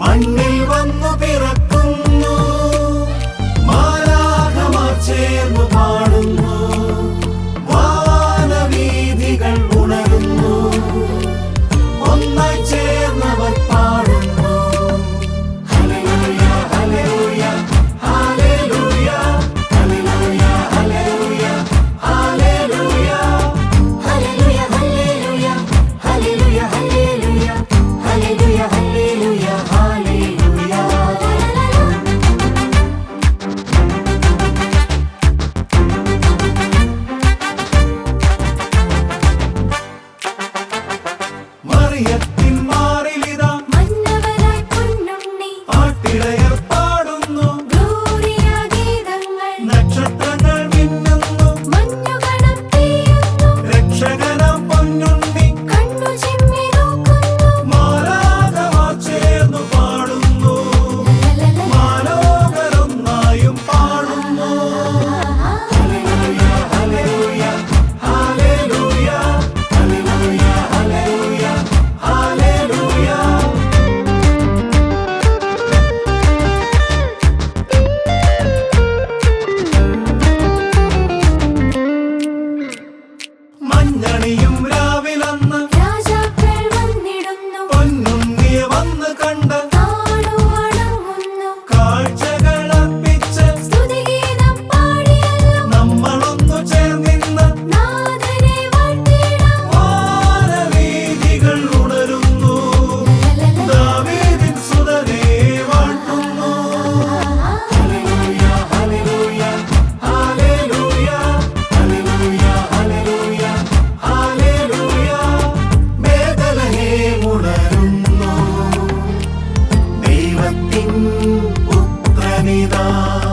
മണ്ണിൽ വന്നു പിറക്കുന്നു. മാലാഖമാർ ചേർന്നു പാടുന്നു. ഉത്രനിതാ.